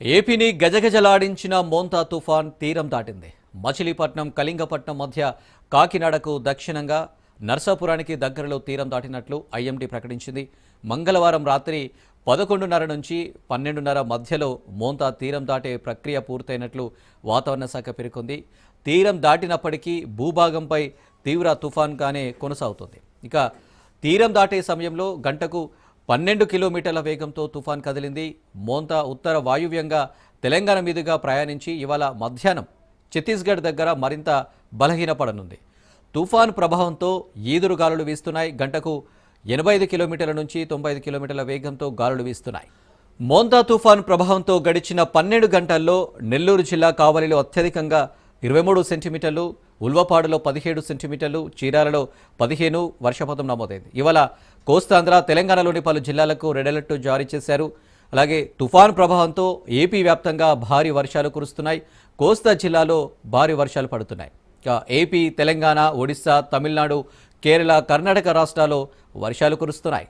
ఏపీని గజగజలాడించిన మోంతా తుఫాన్ తీరం దాటింది. మచిలీపట్నం కళింగపట్నం మధ్య కాకినాడకు దక్షిణంగా నర్సాపురానికి దగ్గరలో తీరం దాటినట్లు ఐఎండీ ప్రకటించింది. మంగళవారం రాత్రి పదకొండున్నర నుంచి పన్నెండున్నర మధ్యలో మోంతా తీరం దాటే ప్రక్రియ పూర్తయినట్లు వాతావరణ శాఖ పేర్కొంది. తీరం దాటినప్పటికీ భూభాగంపై తీవ్ర తుఫాన్గానే కొనసాగుతుంది. ఇక తీరం దాటే సమయంలో గంటకు పన్నెండు కిలోమీటర్ల వేగంతో తుఫాన్ కదిలింది. మోంతా ఉత్తర వాయువ్యంగా తెలంగాణ మీదుగా ప్రయాణించి ఇవాళ మధ్యాహ్నం ఛత్తీస్గఢ్ దగ్గర మరింత బలహీనపడనుంది. తుఫాన్ ప్రభావంతో ఈదురు గాలులు వీస్తున్నాయి. గంటకు ఎనభై ఐదు కిలోమీటర్ల నుంచి తొంభై ఐదు కిలోమీటర్ల వేగంతో గాలులు వీస్తున్నాయి. మోంతా తుఫాన్ ప్రభావంతో గడిచిన పన్నెండు గంటల్లో నెల్లూరు జిల్లా కావలిలో అత్యధికంగా ఇరవై మూడు సెంటీమీటర్లు ఉల్వపాడులో పదిహేడు సెంటీమీటర్లు చీరాలలో పదిహేను వర్షపాతం నమోదైంది. ఇవాళ కోస్తాంధ్ర తెలంగాణలోని పలు జిల్లాలకు రెడ్ అలర్ట్ జారీ చేశారు. అలాగే తుఫాన్ ప్రభావంతో ఏపీ వ్యాప్తంగా భారీ వర్షాలు కురుస్తున్నాయి. కోస్తా జిల్లాలో భారీ వర్షాలు పడుతున్నాయి. ఏపీ తెలంగాణ ఒడిశా తమిళనాడు కేరళ కర్ణాటక రాష్ట్రాల్లో వర్షాలు కురుస్తున్నాయి.